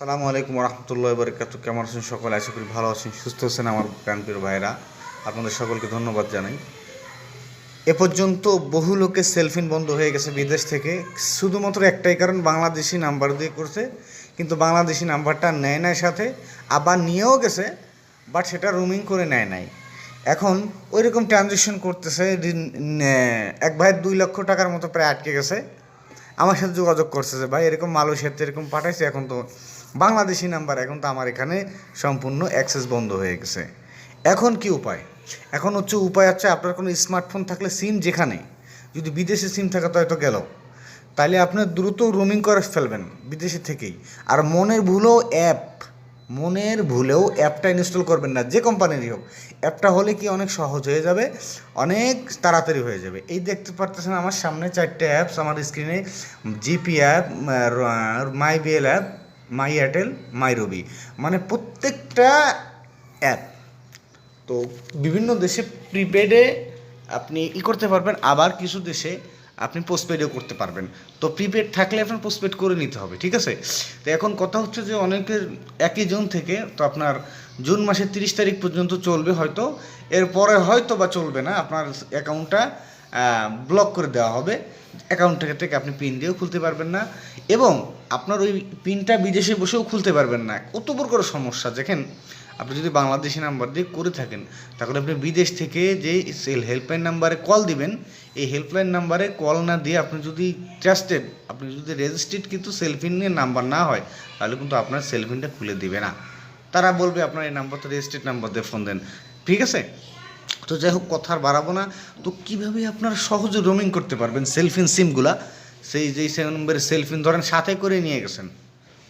সালামু আলাইকুম রহমতুল্লাহ বরকাত কেমন আছেন সকলে? আশা করি ভালো আছেন, সুস্থ আছেন আমার প্রাণপ্রিয় ভাইরা আপনাদের সকলকে ধন্যবাদ জানাই। এ পর্যন্ত বহু লোকের সেলফিন বন্ধ হয়ে গেছে বিদেশ থেকে। শুধুমাত্র একটাই কারণ, বাংলাদেশি নাম্বার দিয়ে করছে। কিন্তু বাংলাদেশি নাম্বারটা নেয় নাই সাথে, আবার নিয়েও গেছে, বাট সেটা রুমিং করে নেয় নাই। এখন ওই রকম ট্রানজেকশন করতেছে এক ভাইয়ের দুই লক্ষ টাকার মতো প্রায় আটকে গেছে। আমার সাথে যোগাযোগ করছে যে, ভাই, এরকম মালয়েশিয়াতে এরকম পাঠাইছে, এখন তো বাংলাদেশি নাম্বার এখন তো আমার এখানে সম্পূর্ণ অ্যাক্সেস বন্ধ হয়ে গেছে। এখন কি উপায়? এখন হচ্ছে উপায় হচ্ছে আপনার কোনো স্মার্টফোন থাকলে সিম যেখানে, যদি বিদেশি সিম থাকে তো হয়তো গেল। তাহলে আপনি দ্রুত রোমিং করে ফেলবেন বিদেশি থেকেই। আর মনের ভুলেও অ্যাপ মনের ভুলেও অ্যাপটা ইনস্টল করবেন না, যে কোম্পানিরই হোক। অ্যাপটা হলে কি অনেক সহজ হয়ে যাবে, অনেক তাড়াতাড়ি হয়ে যাবে। এই দেখতে পারতেছেন আমার সামনে চারটে অ্যাপস আমার স্ক্রিনে GP app my BL app my Airtel, my Robi. মানে প্রত্যেকটা অ্যাপ তো বিভিন্ন দেশে প্রিপেডে আপনি ই করতে পারবেন, আবার কিছু দেশে আপনি পোস্টপেডও করতে পারবেন। তো প্রিপেড থাকলে আপনার পোস্টপেড করে নিতে হবে, ঠিক আছে? তো এখন কথা হচ্ছে যে অনেকের একই জুন থেকে, তো আপনার জুন মাসের তিরিশ তারিখ পর্যন্ত চলবে হয়তো। এরপরে হয়তো বা চলবে না, আপনার অ্যাকাউন্টটা ব্লক করে দেওয়া হবে। অ্যাকাউন্ট থেকে থেকে আপনি পিন দিয়েও খুলতে পারবেন না। এবং আপনার ওই পিনটা বিদেশে বসেও খুলতে পারবেন না। কত বড় করে সমস্যা। দেখেন, আপনি যদি বাংলাদেশি নাম্বার দিয়ে করে থাকেন, তাহলে আপনি বিদেশ থেকে যে সেল হেল্পলাইন নাম্বারে কল দিবেন, এই হেল্পলাইন নাম্বারে কল না দিয়ে আপনি যদি ট্রাস্টেড আপনি যদি রেজিস্ট্রেড কিন্তু সেলফিনের নাম্বার না হয়, তাহলে কিন্তু আপনার সেলফিনটা খুলে দিবে না। তারা বলবে, আপনার এই নাম্বারটা রেজিস্ট্রেড নাম্বার দিয়ে ফোন দেন। ঠিক আছে? তো যাই হোক, কথা আর বাড়াবো না। তো কীভাবে আপনারা সহজে রোমিং করতে পারবেন? সেলফিন সিমগুলা সেই যেই সে নম্বরের সেলফিন ধরেন সাথে করে নিয়ে গেছেন।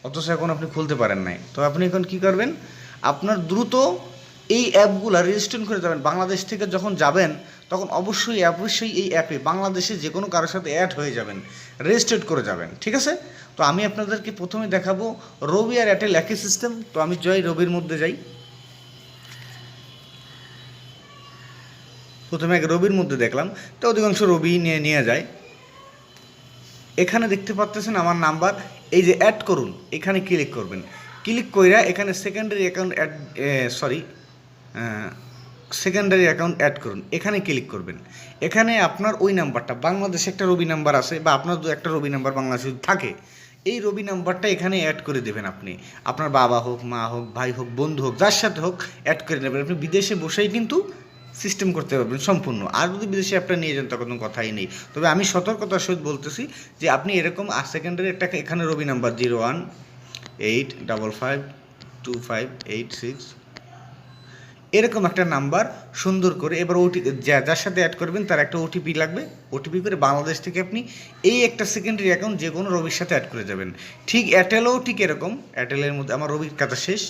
অথচ এখন আপনি খুলতে পারেন নাই। তো আপনি এখন কি করবেন? আপনার দ্রুত এই অ্যাপগুলা রেজিস্ট্রেশন করে যাবেন। বাংলাদেশ থেকে যখন যাবেন, তখন অবশ্যই অবশ্যই এই অ্যাপে বাংলাদেশে যে কোনো কারোর সাথে অ্যাড হয়ে যাবেন। রেজিস্টার্ড করে যাবেন, ঠিক আছে? তো আমি আপনাদেরকে প্রথমে দেখাবো রবি আর এয়ারটেল একই সিস্টেম তো আমি জয় রবির মধ্যে যাই। প্রথমে এক রবির মধ্যে দেখলাম, তো অধিকাংশ রবি নিয়ে নিয়ে যায়। এখানে দেখতে পাচ্ছেন আমার নাম্বার, এই যে অ্যাড করুন, এখানে ক্লিক করবেন। ক্লিক কইরা এখানে secondary account add sorry secondary account add করুন, এখানে ক্লিক করবেন। এখানে আপনার ওই নাম্বারটা, বাংলাদেশে একটা রবি নাম্বার আছে, বা আপনার দু একটা রবি নাম্বার বাংলাদেশে থাকে, এই রবি নাম্বারটা এখানে অ্যাড করে দেবেন আপনি। আপনার বাবা হোক, মা হোক, ভাই হোক, বন্ধু হোক, যার সাথে হোক অ্যাড করে নেবেন। আপনি বিদেশে বসেই কিন্তু সিস্টেম করতে পারবেন সম্পূর্ণ। আর যদি বিদেশে অ্যাপটা নিয়ে যান, তখন কথাই নেই। তবে আমি সতর্কতার সহিত বলতেছি যে, আপনি এরকম আর সেকেন্ডারি একটা এখানে Robi number, zero one eight double five two five eight six. এরকম একটা নাম্বার সুন্দর করে এবার ওটি যা, যার সাথে অ্যাড করবেন, তার একটা ওটিপি লাগবে। ওটিপি করে বাংলাদেশ থেকে আপনি এই একটা সেকেন্ডারি অ্যাকাউন্ট যে কোনো রবির সাথে অ্যাড করে যাবেন। ঠিক এয়ারটেলও ঠিক এরকম। এয়ারটেলের মধ্যে, আমার রবির কাটা শেষ।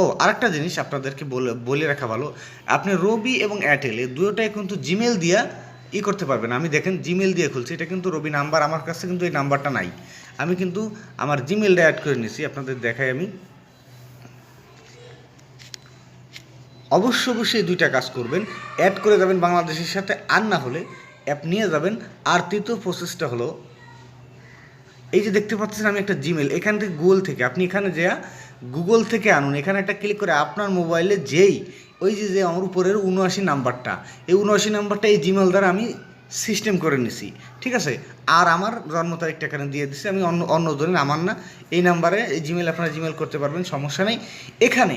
ও, আরেকটা জিনিস আপনাদেরকে বলে বলে রাখা ভালো। আপনি রবি এবং এয়ারটেলে দুটোটাই কিন্তু জিমেল দিয়া ই করতে পারবেন। আমি দেখেন জিমেল দিয়ে খুলছি, এটা কিন্তু রবি নাম্বার, আমার কাছে কিন্তু এই নাম্বারটা নাই। আমি কিন্তু আমার জিমেলটা অ্যাড করে নিয়েছি আপনাদের দেখাই আমি। অবশ্য অবশ্যই দুইটা কাজ করবেন। অ্যাড করে যাবেন বাংলাদেশের সাথে, আর না হলে অ্যাপ নিয়ে যাবেন। আর তৃতীয় প্রসেসটা হলো, এই যে দেখতে পাচ্ছেন আমি একটা জিমেল এখান থেকে গুগল থেকে, আপনি এখানে যা গুগল থেকে আনুন। এখানে একটা ক্লিক করে আপনার মোবাইলে যেই, ওই যে যে আমার উপরের উনআশি নাম্বারটা, এই উনআশি নাম্বারটা এই জিমেল দ্বারা আমি সিস্টেম করে নিছি। ঠিক আছে? আর আমার জন্ম তারিখটা এখানে দিয়ে দিচ্ছি আমি অন্য অন্য ধরেন আমার না, এই নাম্বারে এই জিমেল আপনারা জিমেল করতে পারবেন, সমস্যা নেই। এখানে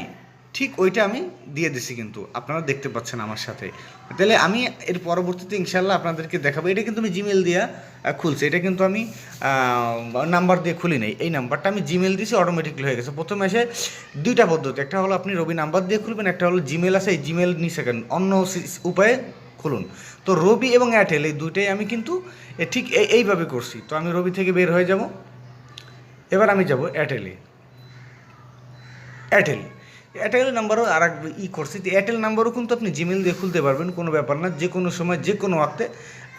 ঠিক ওইটা আমি দিয়ে দিছি কিন্তু। আপনারা দেখতে পাচ্ছেন আমার সাথে। তাহলে আমি এর পরবর্তীতে ইনশাল্লাহ আপনাদেরকে দেখাবো। এটা কিন্তু আমি জিমেল দিয়া খুলছি। এটা কিন্তু আমি নাম্বার দিয়ে খুলি নাই। এই নাম্বারটা আমি জিমেল দিয়েছি অটোমেটিকলি হয়ে গেছে। প্রথমে এসে দুইটা পদ্ধতি। একটা হলো আপনি রবি নাম্বার দিয়ে খুলবেন, একটা হলো জিমেল আছে। এই জিমেল নিয়ে সেকেন্ড অন্য উপায়ে খুলুন। তো রবি এবং এয়ারটেল এই দুইটাই আমি কিন্তু ঠিক এই- এইভাবে করছি। তো আমি রবি থেকে বের হয়ে যাব। এবার আমি যাব এয়ারটেলে এয়ারটেল এয়ারটেল নাম্বারও আর এক ই করছি। তো এয়ারটেল নাম্বারও কিন্তু আপনি জিমেল দিয়ে খুলতে পারবেন, কোনো ব্যাপার না। যে কোনো সময়, যে কোনো ওয়াক্তে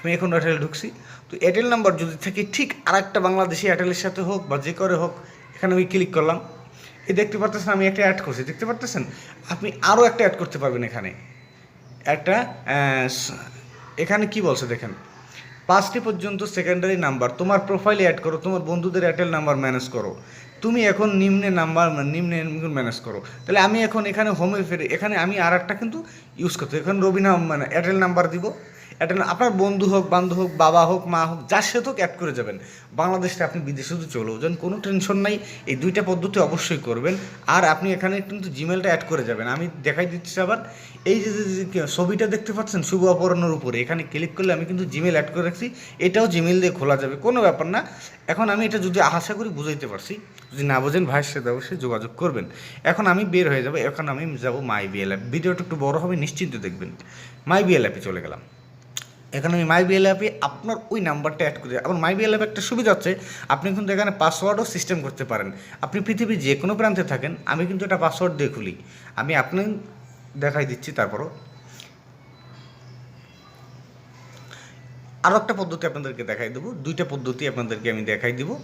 আমি এখন এয়ারটেল ঢুকছি। তো এয়ারটেল নাম্বার যদি থাকে, ঠিক আর একটা বাংলাদেশি এয়ারটেলের সাথে হোক বা যে করে হোক, এখানে আমি ক্লিক করলাম। এই দেখতে পারতেছেন, আমি একটা অ্যাড করছি। দেখতে পারতেছেন? আপনি আরও একটা অ্যাড করতে পারবেন এখানে। একটা এখানে কি বলছে দেখেন? পাঁচটি পর্যন্ত সেকেন্ডারি নাম্বার তোমার প্রোফাইলে অ্যাড করো, তোমার বন্ধুদের এয়ারটেল নাম্বার ম্যানেজ করো। তুমি এখন নিম্নে নাম্বার নিম্নে ম্যানেজ করো। তাহলে আমি এখন এখানে হোমে ফেরি এখানে আমি আর একটা কিন্তু ইউজ করতে এখানে রবিনা মানে এয়ারটেল নাম্বার দিব। এয়ারটেল আপনার বন্ধু হোক বান্ধব হোক, বাবা হোক, মা হোক যার সাথে হোক অ্যাড করে যাবেন। বাংলাদেশে আপনি বিদেশে তো চলেও যান, কোনো টেনশন নাই। এই দুইটা পদ্ধতি অবশ্যই করবেন। আর আপনি এখানে কিন্তু জিমেলটা অ্যাড করে যাবেন। আমি দেখাই দিচ্ছি আবার। এই যে ছবিটা দেখতে পাচ্ছেন, শুভ অপরাহ্নর উপরে, এখানে ক্লিক করলে আমি কিন্তু জিমেল অ্যাড করে রাখছি। এটাও জিমেল দিয়ে খোলা যাবে, কোনো ব্যাপার না। এখন আমি এটা যদি আশা করি বুঝাইতে পারছি। যদি না বোঝেন ভাইয়ের সাথে অবশ্যই যোগাযোগ করবেন। এখন আমি বের হয়ে যাব, এখন আমি যাব মাই বিএল অ্যাপ ভিডিওটা একটু বড় হবে, নিশ্চিন্ত দেখবেন। মাই বিএল অ্যাপে চলে গেলাম। এখানে আমি মাই বিএল অ্যাপে আপনার ওই নাম্বারটা অ্যাড করে আবার মাই বিএল অ্যাপে একটা সুবিধা হচ্ছে, আপনি কিন্তু এখানে পাসওয়ার্ডও সিস্টেম করতে পারেন। আপনি পৃথিবীর যে কোনো প্রান্তে থাকেন, আমি কিন্তু এটা পাসওয়ার্ড দিয়ে খুলি। আমি আপনি দেখাই দিচ্ছি তারপরও। আরও একটা পদ্ধতি আপনাদেরকে দেখাই দেবো। দুইটা পদ্ধতি আপনাদেরকে আমি দেখাই দেবো।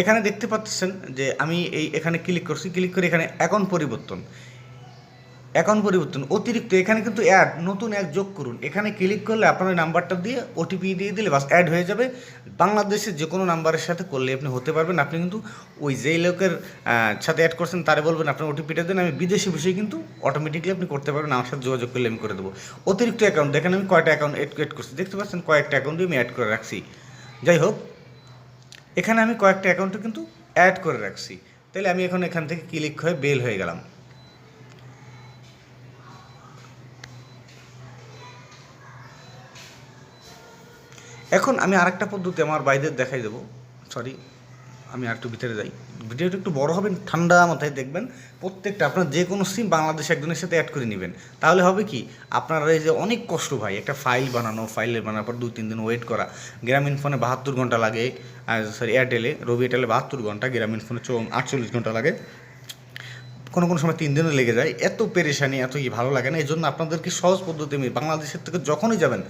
এখানে দেখতে পাচ্ছেন যে আমি এই এখানে ক্লিক করছি। ক্লিক করে এখানে অ্যাকাউন্ট পরিবর্তন। অ্যাকাউন্ট পরিবর্তন, অতিরিক্ত, এখানে কিন্তু অ্যাড নতুন অ্যাড যোগ করুন। এখানে ক্লিক করলে আপনার নাম্বারটা দিয়ে ওটিপি দিয়ে দিলে বাস অ্যাড হয়ে যাবে। বাংলাদেশের যে কোনো নাম্বারের সাথে করলে আপনি হতে পারবেন। আপনি কিন্তু ওই যেই লোকের সাথে অ্যাড করছেন, তারে বলবেন, আপনার ওটিপিটা দেন। আমি বিদেশি বিষয়ে কিন্তু অটোমেটিকলি আপনি করতে পারবেন। আমার সাথে যোগাযোগ করলে আমি করে দেবো। অতিরিক্ত অ্যাকাউন্ট দেখেন আমি কয়টা অ্যাকাউন্ট অ্যাড করছি। দেখতে পাচ্ছেন, কয়েকটা অ্যাকাউন্ট আমি অ্যাড করে রাখছি। যাই হোক, এখানে আমি কয়েকটা অ্যাকাউন্টে কিন্তু অ্যাড করে রাখছি। তাহলে আমি এখন এখান থেকে ক্লিক হয়ে বেল হয়ে গেলাম। এখন আমি আরেকটা পদ্ধতি আমার বাইদের দেখাই দেবো। সরি আমি আর একটু ভিতরে যাই। ভিডিওটা একটু বড় হবে ঠান্ডা মাথায় দেখবেন। প্রত্যেকটা আপনার যে কোনো সিম বাংলাদেশ একজনের সাথে অ্যাড করে নেবেন। তাহলে হবে কি? আপনার এই যে অনেক কষ্ট ভাই, একটা ফাইল বানানো ফাইলে বানানোর পর দুই, তিন দিন ওয়েট করা। গ্রামীণ ফোনে বাহাত্তর ঘণ্টা লাগে সরি এয়ারটেলে রবি এয়ারটেলে বাহাত্তর ঘণ্টা, গ্রামীণ ফোনে আটচল্লিশ ঘণ্টা লাগে। কোনো কোনো সময় তিন দিনও লেগে যায়। এত পেরেশানি, এত কি ভালো লাগে না। এই জন্য আপনাদেরকে সহজ পদ্ধতি আমি বাংলাদেশের থেকে যখনই যাবেন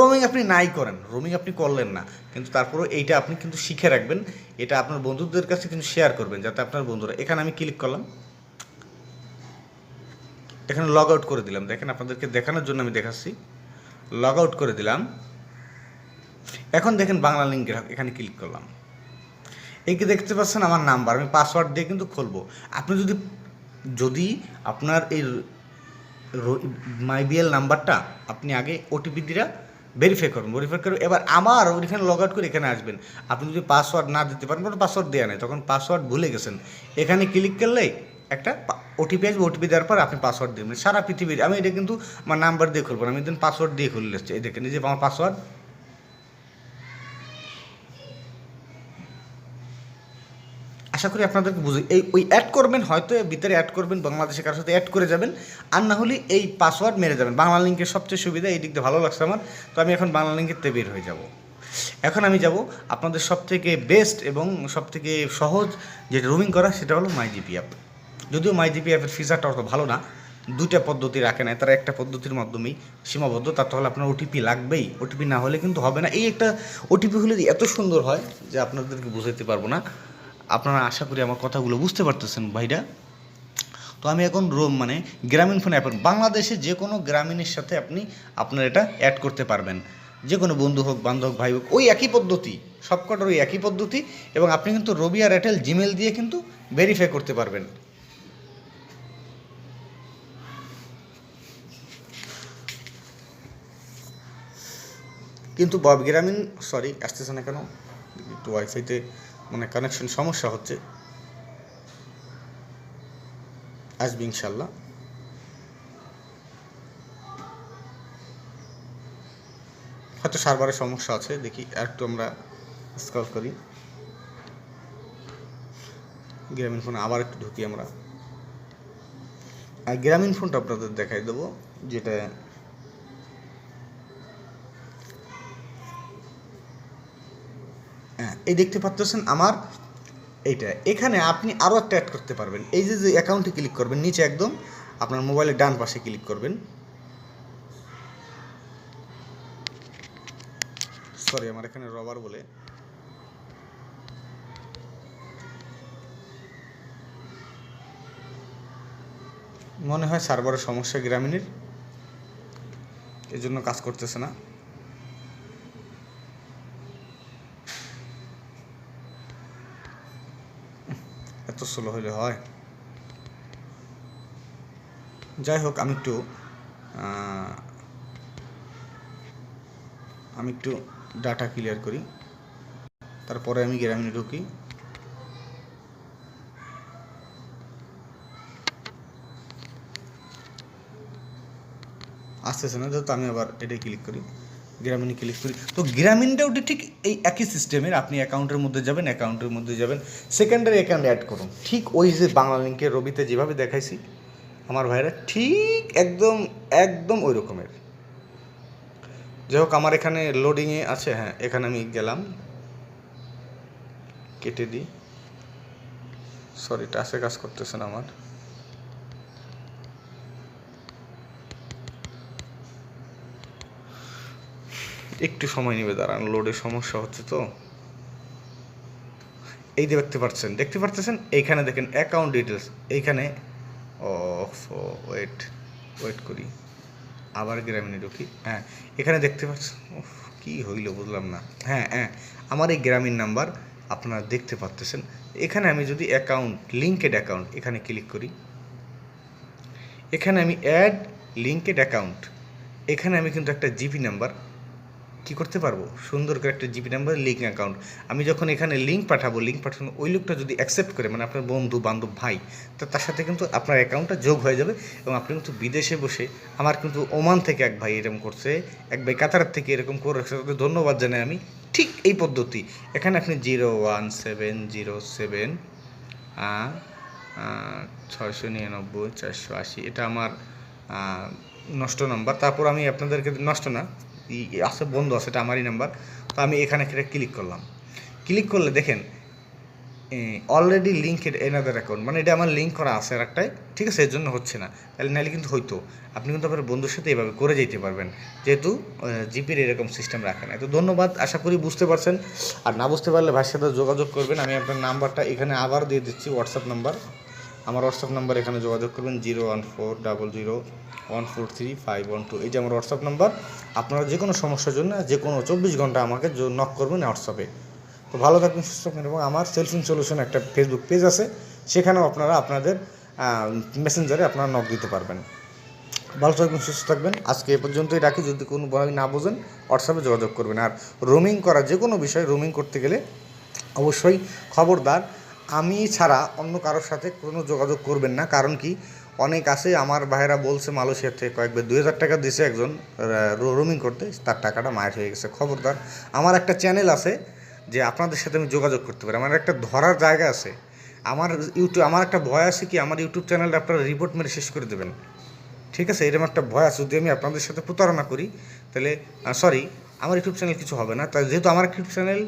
রোমিং আপনি নাই করেন, রোমিং আপনি করলেন না। কিন্তু তারপরেও এইটা আপনি কিন্তু শিখে রাখবেন, এটা আপনার বন্ধুদের কাছে কিন্তু শেয়ার করবেন, যাতে আপনার বন্ধুরা, এখানে আমি ক্লিক করলাম। এখানে লগ আউট করে দিলাম। দেখেন আপনাদেরকে দেখানোর জন্য আমি দেখাচ্ছি। লগ আউট করে দিলাম। এখন দেখেন বাংলা লিঙ্কে এখানে ক্লিক করলাম। এই দেখতে পাচ্ছেন আমার নাম্বার আমি পাসওয়ার্ড দিয়ে কিন্তু খুলবো। আপনি যদি যদি আপনার এই মাই বিএল নাম্বারটা আপনি আগে ওটিপি দিয়ে ভেরিফাই করুন। ভেরিফাই করুন এবার আমার ওইখানে লগ আউট করে এখানে আসবেন। আপনি যদি পাসওয়ার্ড না দিতে পারেন, কোনো পাসওয়ার্ড দেওয়া নেই। তখন পাসওয়ার্ড ভুলে গেছেন। এখানে ক্লিক করলে একটা ওটিপি আসবে। ওটিপি দেওয়ার পর আপনি পাসওয়ার্ড দেবেন। সারা পৃথিবীর, আমি এটা কিন্তু আমার নাম্বার দিয়ে খুলবো না। আমি দিন পাসওয়ার্ড দিয়ে খুলে এসেছি। এই দেখেন যে আমার পাসওয়ার্ড আশা করি আপনাদেরকে বুঝে এই ওই অ্যাড করবেন, হয়তো ভিতরে অ্যাড করবেন, বাংলাদেশের কারোর সাথে অ্যাড করে যাবেন, আর না হলে এই পাসওয়ার্ড মেরে যাবেন। বাংলা লিঙ্কের সবচেয়ে সুবিধা, এই দিক দিয়ে ভালো লাগছে আমার। তো আমি এখন বাংলা লিঙ্কের তে বের হয়ে যাব। এখন আমি যাব আপনাদের সবথেকে বেস্ট এবং সবথেকে সহজ যেটা রুমিং করা, সেটা হলো মাই জিপি অ্যাপ যদিও মাই জিপি অ্যাপের ফিচারটা অত ভালো না দুটা পদ্ধতি রাখে না তারা একটা পদ্ধতির মাধ্যমেই সীমাবদ্ধ, তার তাহলে আপনার ওটিপি লাগবেই। ওটিপি না হলে কিন্তু হবে না। এই একটা ওটিপি হলে এত সুন্দর হয় যে আপনাদেরকে বুঝাইতে পারব না। আপনারা আশা করি আমার কথাগুলো বুঝতে পারতেছেন ভাইরা। তো আমি এখন রোম মানে গ্রামীণ ফোন অ্যাপ বাংলাদেশে যে কোনো গ্রামীণের সাথে আপনি আপনার এটা অ্যাড করতে পারবেন। যে কোনো বন্ধু হোক, বান্ধব, ভাই হোক, ওই একই পদ্ধতি সবকটার ওই একই পদ্ধতি এবং আপনি কিন্তু রবি আর এয়ারটেল জিমেল দিয়ে কিন্তু ভেরিফাই করতে পারবেন। কিন্তু বব গ্রামীণ সরি আসতেছে না কেন? একটু ওয়াইফাইতে মানে কানেকশন সমস্যা হচ্ছে। আসবে ইনশাল্লাহ। হয়তো সার্ভারের সমস্যা আছে, দেখি আর একটু আমরা স্কল করি। গ্রামীণ ফোনে আবার একটু ঢুকি আমরা। আর গ্রামীণ ফোনটা আপনাদের দেখাই দেবো, যেটা এই দেখতে পাচ্ছেন আমার এইটা। এখানে আপনি আরও একটা অ্যাড করতে পারবেন। এই যে যে অ্যাকাউন্টে ক্লিক করবেন, নিচে একদম আপনার মোবাইলের ডান পাশে ক্লিক করবেন। সরি আমার এখানে রবার বলে। মনে হয় সার্ভারের সমস্যা গ্রামীণের। এই জন্য কাজ করতেছে না। স্লো হলে হয়। যাই হোক আমি একটু আমি একটু ডাটা ক্লিয়ার করি। তারপরে আমি গ্রামীণে ঢুকি। আসতেছে না, যেহেতু আমি আবার এটাই ক্লিক করি। গ্রামীণে ক্লিক করি। তো গ্রামীণটাও ঠিক এই একই সিস্টেমের আপনি অ্যাকাউন্টের মধ্যে যাবেন অ্যাকাউন্টের মধ্যে যাবেন। সেকেন্ডারি অ্যাকাউন্ট অ্যাড করুন। ঠিক ওই যে বাংলা লিঙ্কের রবিতে যেভাবে দেখাইছি, আমার ভাইরা ঠিক একদম একদম ওই রকমের। যাই হোক, আমার এখানে লোডিংয়ে আছে হ্যাঁ এখানে আমি গেলাম। কেটে দিই। সরি টাসে কাজ করতেছেন আমার। একটু সময় নেবে, দাঁড়ান লোডের সমস্যা হচ্ছে তো। এই দেখতে পাচ্ছেন দেখতে পাচ্ছেন, এইখানে দেখেন অ্যাকাউন্ট ডিটেলস এইখানে ও ওয়েট ওয়েট করি, আবার গ্রামীণে ঢুকি হ্যাঁ এখানে দেখতে পাচ্ছেন কি হইল বুঝলাম না হ্যাঁ হ্যাঁ আমার এই গ্রামীণ নাম্বার আপনারা দেখতে পাচ্তেছেন এখানে আমি যদি অ্যাকাউন্ট লিঙ্কেড অ্যাকাউন্ট এখানে ক্লিক করি, এখানে আমি অ্যাড লিঙ্কেড অ্যাকাউন্ট এখানে আমি কিন্তু একটা জিপি নাম্বার কি করতে পারব? সুন্দর করে একটা জিপি নাম্বার লিঙ্ক অ্যাকাউন্ট আমি যখন এখানে লিঙ্ক পাঠাবো লিঙ্ক পাঠানো, ওই লোকটা যদি অ্যাকসেপ্ট করে মানে আপনার বন্ধু, বান্ধব, ভাই, তো তার সাথে কিন্তু আপনার অ্যাকাউন্টটা যোগ হয়ে যাবে এবং আপনি কিন্তু বিদেশে বসে আমার কিন্তু ওমান থেকে এক ভাই এরকম করছে, এক ভাই কাতার থেকে এরকম করে ধন্যবাদ জানাই আমি। ঠিক এই পদ্ধতি। এখানে আপনি zero one seven zero seven ছয়শো নিরানব্বই, চারশো আশি, এটা আমার নষ্ট নাম্বার তারপর আমি আপনাদেরকে, নষ্ট না আছে, বন্ধ আছে, এটা আমারই নাম্বার তো আমি এখানে একটা ক্লিক করলাম। ক্লিক করলে দেখেন অলরেডি লিঙ্কেড এনাদার অ্যাকাউন্ট মানে এটা আমার লিঙ্ক করা আছে আর একটাই ঠিক আছে এর জন্য হচ্ছে না। তাহলে নাহলে কিন্তু হইতো। আপনি কিন্তু আপনার বন্ধুর সাথে এভাবে করে যেতে পারবেন। যেহেতু জিপির এরকম সিস্টেম রাখে না তো ধন্যবাদ, আশা করি বুঝতে পারছেন। আর না বুঝতে পারলে ভাইয়ের সাথে যোগাযোগ করবেন। আমি আপনার নাম্বারটা এখানে আবার দিয়ে দিচ্ছি হোয়াটসঅ্যাপ নাম্বার আমার হোয়াটসঅ্যাপ নাম্বার এখানে যোগাযোগ করবেন zero one four double zero one four three five one two এই যে আমার হোয়াটসঅ্যাপ নাম্বার আপনারা যে কোনো সমস্যার জন্য যে কোনো চব্বিশ ঘণ্টা আমাকে নক করবেন হোয়াটসঅ্যাপে তো ভালো থাকবেন, সুস্থ থাকবেন এবং আমার সেলফিং সলিউশন একটা ফেসবুক পেজ আছে, সেখানেও আপনারা আপনাদের মেসেঞ্জারে আপনারা নক দিতে পারবেন। ভালো থাকবেন, সুস্থ থাকবেন। আজকে এ পর্যন্তই রাখি, যদি কোনো ভাবে না বোঝেন হোয়াটসঅ্যাপে যোগাযোগ করবেন। আর রোমিং করা, যে কোনো বিষয় রোমিং করতে গেলে অবশ্যই খবরদার আমি ছাড়া অন্য কারোর সাথে কোনো যোগাযোগ করবেন না। কারণ কি? অনেক আছে, আমার ভাইরা বলছে মালয়েশিয়ার থেকে কয়েকবার দুই হাজার টাকা দিয়েছে একজন রোমিং করতে, তার টাকাটা মায়ের হয়ে গেছে। খবরদার, আমার একটা চ্যানেল আছে যে আপনাদের সাথে আমি যোগাযোগ করতে পারি। আমার একটা ধরার জায়গা আছে। আমার ইউটিউব আমার একটা ভয় আছে কি? আমার ইউটিউব চ্যানেলটা আপনারা রিপোর্ট মেরে শেষ করে দেবেন। ঠিক আছে? এরকম একটা ভয় আছে। যদি আমি আপনাদের সাথে প্রতারণা করি, তাহলে সরি আমার ইউটিউব চ্যানেল কিছু হবে না। তাই যেহেতু আমার ইউটিউব চ্যানেল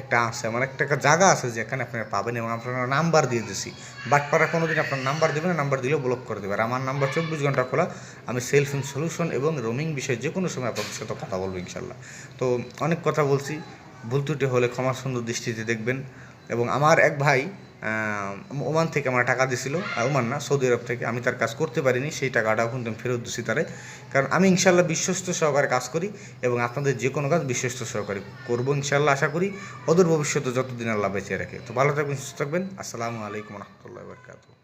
একটা আছে, আমার একটা জায়গা আছে যেখানে আপনারা পাবেন এবং আপনার নাম্বার দিয়ে দিছি। বাটপাড়া কোনো দিন আপনার নাম্বার দেবেন, নাম্বার দিলেও ব্লক করে দেবে আর আমার নাম্বার চব্বিশ ঘণ্টা খোলা। আমি সেলফ ইন সলিউশন এবং রোমিং বিষয়ে যে কোনো সময় আপনার সাথে কথা বলব ইনশাল্লাহ তো অনেক কথা বলছি। ভুল ত্রুটি হলে ক্ষমা সুন্দর দৃষ্টিতে দেখবেন। এবং আমার এক ভাই ওমান থেকে আমার টাকা দিছিল ওমান না, সৌদি আরব থেকে। আমি তার কাজ করতে পারিনি, সেই টাকাটাও কিন্তু আমি ফেরত দিচ্ছি তারে। কারণ আমি ইনশাল্লাহ বিশ্বস্ত সহকারে কাজ করি এবং আপনাদের যে কোনো কাজ বিশ্বস্ত সহকারে করব ইনশাল্লাহ, আশা করি। অদূর ভবিষ্যতে যতদিন আল্লাহ বেঁচে রাখে। তো ভালো থাকবেন, সুস্থ থাকবেন। আসসালামু আলাইকুম রহমতুল্লাহ বরকাতু